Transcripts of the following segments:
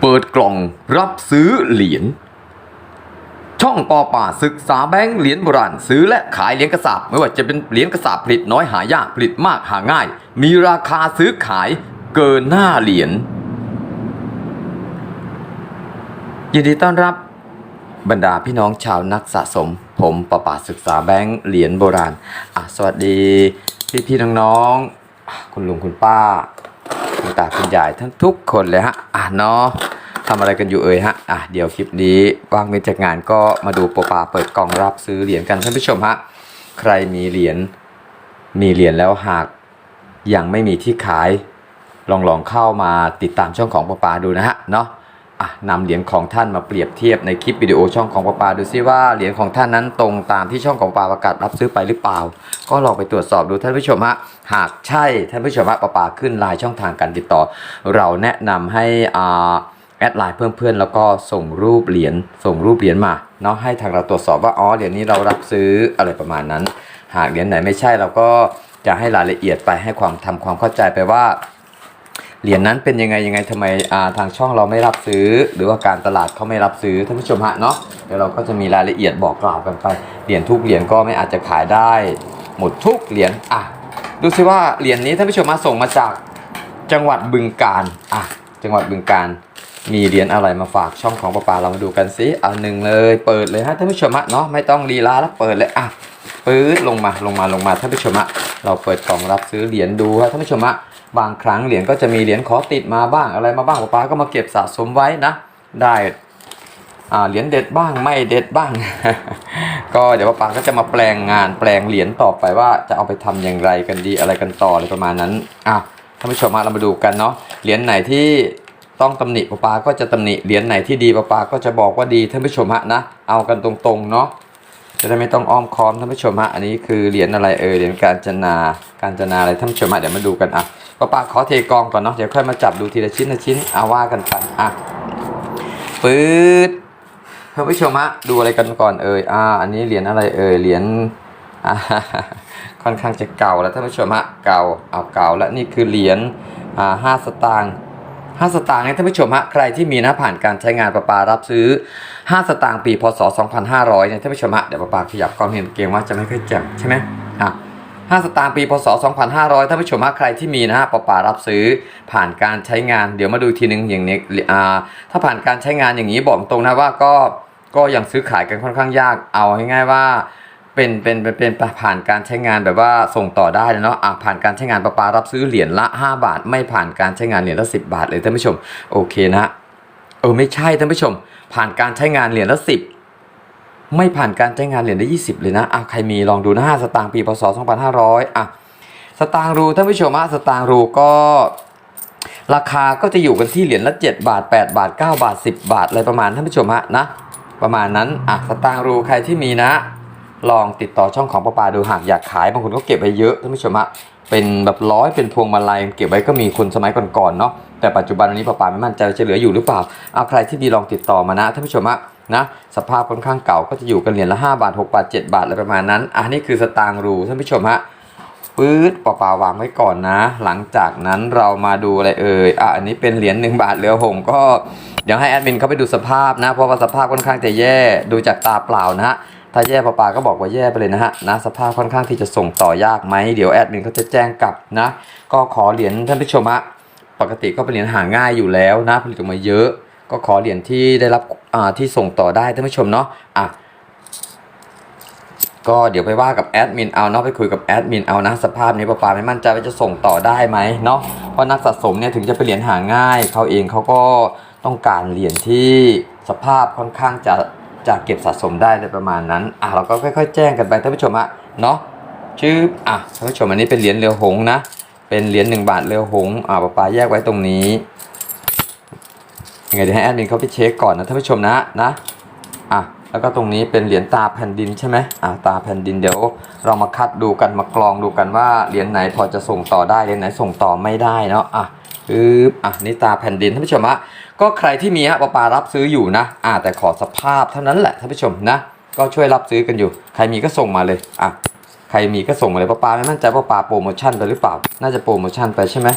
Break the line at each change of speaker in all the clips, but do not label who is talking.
เปิดกล่องรับซื้อเหรียญช่องปอป่าศึกษาแบงค์เหรียญโบราณซื้อและขายเหรียญกระสาบไม่ว่าจะเป็นเหรียญกระสาบผลิตน้อยหายากผลิตมากหาง่าย มีราคาซื้อขายเกินหน้าเหรียญยินดีต้อนรับบรรดาพี่น้องชาวนักสะสม ผมปอป่าศึกษาแบงค์เหรียญโบราณอะสวัสดีพี่พี่น้องๆอะคุณลุงคุณป้า คุณตาคุณยายทั้งทุกคนเลยฮะอะเนาะทำอะไรกันอยู่เอ่ยฮะอะเดี๋ยวคลิปนี้ว่างเว้นจากงานก็มาดูโปรปาเปิดกล่องรับซื้อเหรียญกันท่านผู้ชมฮะใครมีเหรียญมีเหรียญแล้วหากยังไม่มีที่ขาย ลองลองเข้ามาติดตามช่องของปอปาดูนะฮะเนาะ อะนำเหรียญของท่านมาเปรียบเทียบในคลิปวิดีโอช่องของปอปาดูซิว่าเหรียญของท่านนั้นตรงตามที่ช่องของปอปาประกาศรับซื้อไปหรือเปล่า ก็ลองไปตรวจสอบดูท่านผู้ชมฮะหากใช่ท่านผู้ชมฮะปอปาขึ้นไลน์ช่องทางการติดต่อ เราแนะนำให้อ่าแอดไลน์เพื่อนๆแล้วก็ส่งรูปเหรียญส่งรูปเหรียญมาเนาะให้ทางเราตรวจสอบว่าอ๋อเหรียญนี้เรารับซื้ออะไรประมาณนั้น หากเหรียญไหนไม่ใช่เราก็จะให้รายละเอียดไปให้ความทำความเข้าใจไปว่า เหรียญนั้นเป็นยังไงยังไงทำไมอ่าทางช่องเราไม่รับซื้อ หรือว่าการตลาดเขาไม่รับซื้อท่านผู้ชมฮะเนาะเดี๋ยวเราก็จะมีรายละเอียดบอกกล่าวกันไปเหรียญทุกเหรียญก็ไม่อาจจะขายได้ หมดทุกเหรียญอะดูสิว่าเหรียญนี้ท่านผู้ชมมาส่งมาจากจังหวัดบึงกาฬอะจังหวัดบึงกาฬมีเหรียญอะไรมาฝากช่องของปะปาเรามาดูกันสิเอาหนึ่งเลยเปิดเลยฮะท่านผู้ชมฮะเนาะไม่ต้องลีลาแล้วเปิดเลยอะปื๊ดลงมาลงมาลงมาท่านผู้ชมฮะเราเปิดกล่องรับซื้อเหรียญดูฮะท่านผู้ชมฮะ บางครั้งเหรียญก็จะมีเหรียญขอติดมาบ้างอะไรมาบ้างป๊าก็มาเก็บสะสมไว้นะ ได้เหรียญเด็ดบ้างไม่เด็ดบ้าง ก็เดี๋ยวป๊าก็จะมาแปลงงานแปลงเหรียญต่อไปว่าจะเอาไปทำอย่างไรกันดีอะไรกันต่ออะไรประมาณนั้นอะท่านผู้ชมมาเรามาดูกันเนาะเหรียญไหนที่ต้องตำหนิป๊าก็จะตำหนิเหรียญไหนที่ดีป๊าก็จะบอกว่าดีท่านผู้ชมฮะนะเอากันตรงๆเนาะจะได้ไม่ต้องอ้อมค้อมท่านผู้ชมฮะอันนี้คือเหรียญอะไรเอ่ยเหรียญการจนาการจนาอะไรท่านผู้ชมฮะเดี๋ยวมาดูกันอะ ป้าป้าขอเทกองก่อนเนาะเดี๋ยวค่อยมาจับดูทีละชิ้นละชิ้นเอาว่ากันไปอะปื๊ดท่านผู้ชมฮะดูอะไรกันก่อนเอ่ยอ่าอันนี้เหรียญอะไรเอ่ยเหรียญอ่าค่อนข้างจะเก่าแล้วท่านผู้ชมฮะเก่าเอาเก่าแล้วนี่คือเหรียญอ่าห้าสตางค์ห้าสตางค์เนี่ยท่านผู้ชมฮะใครที่มีนะผ่านการใช้งานประปารับซื้อ 5 สตางค์ปีพศ 2500เนี่ยท่านผู้ชมฮะเดี๋ยวประปาขยับกล้องเห็นเกมว่าจะไม่ค่อยแจ่มใช่ไหมอะ 5 สตางค์ปีพศ 2500ท่านผู้ชมใครที่มีนะฮะประปารับซื้อผ่านการใช้งาน เดี๋ยวมาดูทีนึงอย่างนี้อ่าถ้าผ่านการใช้งานอย่างนี้บอกตรงนะว่าก็ก็ยังซื้อขายกันค่อนข้างยากเอาง่ายๆว่าเป็นเป็นเป็นเป็นผ่านการใช้งานแบบว่าส่งต่อได้เนาะอะผ่านการใช้งานประปารับซื้อเหรียญละ 5 บาท ไม่ผ่านการใช้งานเหรียญละ 10 บาทเลยท่านผู้ชม โอเคนะ เออไม่ใช่ท่านผู้ชม ผ่านการใช้งานเหรียญละ 10 ไม่ผ่านการใช้งานเหรียญละ20 เลยนะอะใครมีลองดูนะ5สตางค์ปีพศ 2500อะสตางค์รูท่านผู้ชมอะสตางค์รูก็ราคาก็จะอยู่กันที่เหรียญละ 7 บาท 8 บาท 9 บาท 10 บาท อะไรประมาณท่านผู้ชมฮะนะประมาณนั้นอะสตางค์รูใครที่มีนะ ลองติดต่อช่องของป้าปาดูหากอยากขายบางคนก็เก็บไว้เยอะท่านผู้ชมฮะเป็นแบบร้อยเป็นพวงมาลัยเก็บไว้ก็มีคนสมัยก่อนๆเนาะแต่ปัจจุบันวันนี้ป้าปาไม่มั่นใจจะเหลืออยู่หรือเปล่าเอาใครที่มีลองติดต่อมานะท่านผู้ชมฮะ นะสภาพค่อนข้างเก่าก็จะอยู่กันเหรียญละ 5 บาท 6 บาท 7 บาทอะไรประมาณนั้นอะนี่คือสตางค์รูท่านผู้ชมฮะปื๊ดปปาวางไว้ก่อนนะ หลังจากนั้นเรามาดูอะไรเอ่ยอะอันนี้เป็นเหรียญหนึ่งบาทเรือหงก็เดี๋ยวให้แอดมินเขาไปดูสภาพนะ เพราะว่าสภาพค่อนข้างจะแย่ดูจากตาเปล่านะฮะถ้าแย่ปปาก็บอกว่าแย่ไปเลยนะฮะนะสภาพค่อนข้างที่จะส่งต่อยากไหมเดี๋ยวแอดมินเขาจะแจ้งกลับนะ ก็ขอเหรียญท่านผู้ชมฮะปกติก็เป็นเหรียญหาง่ายอยู่แล้วนะผลิตออกมาเยอะ ก็ขอเหรียญที่ได้รับอ่าที่ส่งต่อได้ท่านผู้ชมเนาะอะก็เดี๋ยวไปว่ากับแอดมินเอาเนาะไปคุยกับแอดมินเอานะสภาพนี้ป้าปาไม่มั่นใจว่าจะส่งต่อได้ไหมเนาะเพราะนักสะสมเนี่ยถึงจะเป็นเหรียญหาง่ายเขาเองเขาก็ต้องการเหรียญที่สภาพค่อนข้างจะจะเก็บสะสมได้ในประมาณนั้นอะเราก็ค่อยๆ แจ้งกันไปท่านผู้ชมอะเนาะชื่ออะท่านผู้ชมอันนี้เป็นเหรียญเรือหงส์นะเป็นเหรียญหนึ่งบาทเรือหงส์อะป้าปาแยกไว้ตรงนี้ ยังไงเดี๋ยวให้แอดมินเขาไปเช็คก่อนนะท่านผู้ชมนะนะอะแล้วก็ตรงนี้เป็นเหรียญตาแผ่นดินใช่ไหมอะตาแผ่นดินเดี๋ยวเรามาคัดดูกันมากรองดูกันว่าเหรียญไหนพอจะส่งต่อได้เหรียญไหนส่งต่อไม่ได้เนาะอะปึ๊บอะนี่ตาแผ่นดินท่านผู้ชมฮะก็ใครที่มีฮะปปารับซื้ออยู่นะอะแต่ขอสภาพเท่านั้นแหละท่านผู้ชมนะ ก็ช่วยรับซื้อกันอยู่ ใครมีก็ส่งมาเลยอะใครมีก็ส่งมาเลยปปาไม่มั่นใจว่าปาโปรโมชั่นไปหรือเปล่า น่าจะโปรโมชั่นไปใช่ไหม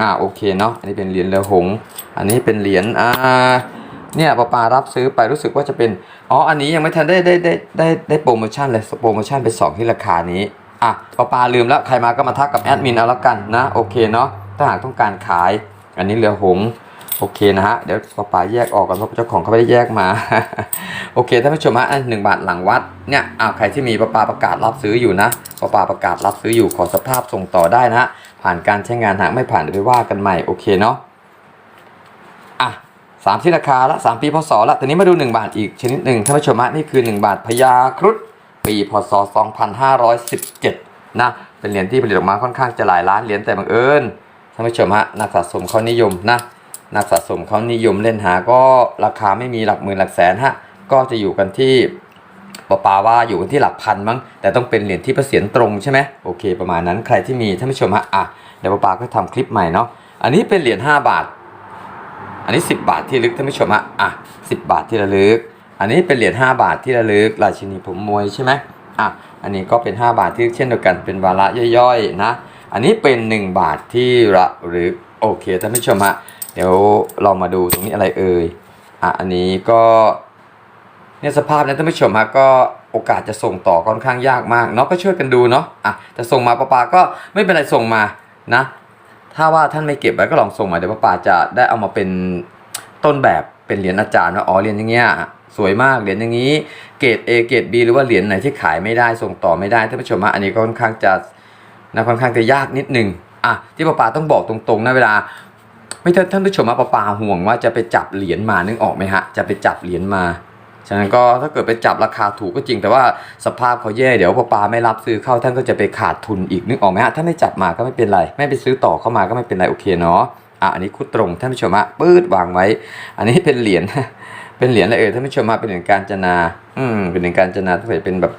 อ่าโอเคเนาะอันนี้เป็นเหรียญเรือหงส์อันนี้เป็นเหรียญอ่าเนี่ยปาปารับซื้อไปรู้สึกว่าจะเป็นอ๋ออันนี้ยังไม่ทันได้ได้ได้ได้ได้โปรโมชั่นเลยโปรโมชั่นไปสองที่ราคานี้อะปาปาลืมแล้วใครมาก็มาทักกับแอดมินเอาละกันนะโอเคเนาะถ้าหากต้องการขาย อันนี้เรือหงส์โอเคนะฮะเดี๋ยวปาปาแยกออกกันเพราะเจ้าของเขาไม่ได้แยกมา โอเคท่านผู้ชมฮะอันหนึ่งบาทหลังวัดเนี่ยอ่าใครที่มีปาปาประกาศรับซื้ออยู่นะปาปาประกาศรับซื้ออยู่ขอสภาพส่งต่อได้นะฮะ ผ่านการใช้งานหากไม่ผ่านเดี๋ยวไปว่ากันใหม่โอเคเนาะอะสามที่ราคาละสามปีพศละทีนี้มาดู 1 บาทอีกชนิดหนึ่งท่านผู้ชมฮะนี่คือ 1 บาทพญาครุฑปีพศ 2517นะเป็นเหรียญที่ผลิตออกมาค่อนข้างจะหลายล้านเหรียญแต่บังเอิญท่านผู้ชมฮะนักสะสมเขานิยมนะนักสะสมเขานิยมเล่นหาก็ราคาไม่มีหลักหมื่นหลักแสนฮะก็จะอยู่กันที่ ปาปาว่าอยู่กันที่หลักพันมั้ง แต่ต้องเป็นเหรียญที่เกษียณตรงใช่ไหมโอเค ประมาณนั้นใครที่มีท่านผู้ชมฮะอะเดี๋ยวปาปาก็ทำคลิปใหม่เนาะอันนี้เป็นเหรียญ5บาท อันนี้ 10 บาทที่ลึกท่านผู้ชมอะอะ10 บาทที่ระลึก อันนี้เป็นเหรียญ5บาทที่ระลึกราชินีผมมวยใช่ไหมอะอันนี้ก็เป็น 5 บาทที่เช่นเดียวกันเป็นวาระย่อยๆนะ อันนี้เป็น 1 บาทที่ระลึกโอเคท่านผู้ชมฮะเดี๋ยวเรามาดูตรงนี้อะไรเอ่ยอะอันนี้ก็ เนี่ยสภาพนะท่านผู้ชมฮะก็โอกาสจะส่งต่อค่อนข้างยากมากเนาะก็ช่วยกันดูเนาะอะจะส่งมาปะปาก็ไม่เป็นไรส่งมานะ ถ้าว่าท่านไม่เก็บไว้ก็ลองส่งมาเดี๋ยวป้าป่าจะได้เอามาเป็นต้นแบบเป็นเหรียญอาจารย์ว่าอ๋อเหรียญอย่างเงี้ยสวยมากเหรียญอย่างนี้เกรด A เกรด B หรือว่าเหรียญไหนที่ขายไม่ได้ส่งต่อไม่ได้ท่านผู้ชมฮะอันนี้ก็ค่อนข้างจะนะค่อนข้างจะยากนิดนึงอะที่ป้าป่าต้องบอกตรงๆนะเวลาไม่ท่านท่านผู้ชมมาป้าป่าห่วงว่าจะไปจับเหรียญมานึกออกไหมฮะจะไปจับเหรียญมา ฉะนั้นก็ถ้าเกิดไปจับราคาถูกก็จริง แต่ว่าสภาพเขาแย่เดี๋ยวพอปลาไม่รับซื้อเข้าท่านก็จะไปขาดทุนอีกนึกออกไหมฮะถ้าไม่จับมาก็ไม่เป็นไร ไม่ไปซื้อต่อเข้ามาก็ไม่เป็นไรโอเคเนาะอะอันนี้คุดตรงท่านผู้ชมฮะปื๊ดวางไว้ อันนี้เป็นเหรียญเป็นเหรียญอะไรเอ่ยท่านผู้ชมฮะเป็นเหรียญการจนา อืมเป็นเหรียญการจนาถ้าเกิดเป็นแบบ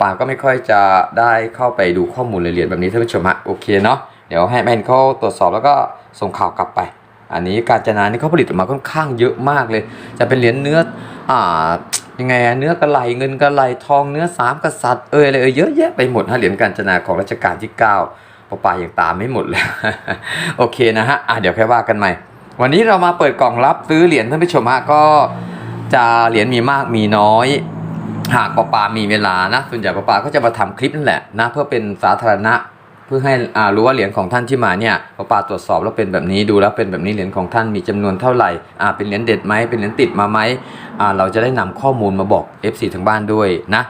ปลาก็ไม่ค่อยจะได้เข้าไปดูข้อมูลรายละเอียดแบบนี้ท่านผู้ชมฮะโอเคเนาะเดี๋ยวให้แมนเขาตรวจสอบแล้วก็ส่งข่าวกลับไป อันนี้การจนานี่เขาผลิตออกมาค่อนข้างเยอะมากเลย จะเป็นเหรียญเนื้อ อ่ายังไงเนื้อกระไหลเงินกระไหลทองเนื้อสามกษัตริย์เอยอะไรเอยเยอะแยะไปหมดฮะเหรียญกาญจนาของรัชกาลที่9ปะปาอย่างตามไม่หมดเลยโอเคนะฮะอะเดี๋ยวแค่ว่ากันใหม่ วันนี้เรามาเปิดกล่องรับซื้อเหรียญท่านผู้ชมฮะก็จะเหรียญมีมากมีน้อย หากปปามีเวลานะส่วนใหญ่ปปาก็จะมาทำคลิปนั่นแหละนะเพื่อเป็นสาธารณะ พื่อให้รู้ว่าเหรียญของท่านที่มาเนี่ยปะปาตรวจสอบแล้วเป็นแบบนี้ดูแล้วเป็นแบบนี้เหรียญของท่านมีจำนวนเท่าไหร่เป็นเหรียญเด็ดไหมเป็นเหรียญติดมาไหมเราจะได้นำข้อมูลมาบอก FC ทางบ้านด้วยนะ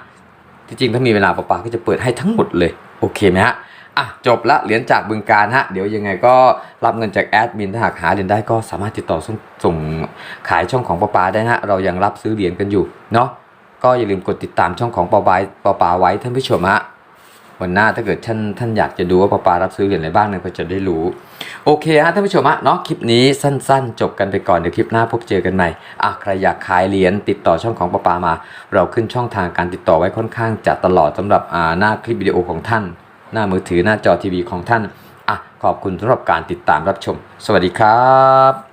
ที่จริงถ้ามีเวลาปะปาก็จะเปิดให้ทั้งหมดเลยโอเคไหมฮะอะจบละเหรียญจากบึงการฮะเดี๋ยวยังไงก็รับเงินจากแอดมินถ้าหากหาเหรียญได้ก็สามารถติดต่อส่งสงขายช่องของปะปาได้นะฮะเรายังรับซื้อเหรียญกันอยู่เนาะก็อย่าลืมกดติดตามช่องของปะปาปะปาไว้ท่านผู้ชมฮะ วันหน้าถ้าเกิดท่านท่านอยากจะดูว่าปาปารับซื้อเหรียญอะไรบ้างเนี่ยก็จะได้รู้ โอเคฮะท่านผู้ชมฮะเนาะคลิปนี้สั้นๆ จบกันไปก่อนเดี๋ยวคลิปหน้าพบเจอกันใหม่อะใครอยากขายเหรียญติดต่อช่องของปาปามา เราขึ้นช่องทางการติดต่อไว้ค่อนข้างจะตลอดสำหรับอ่าหน้าคลิปวิดีโอของท่าน หน้ามือถือหน้าจอทีวีของท่านอะขอบคุณสำหรับการติดตามรับชม สวัสดีครับ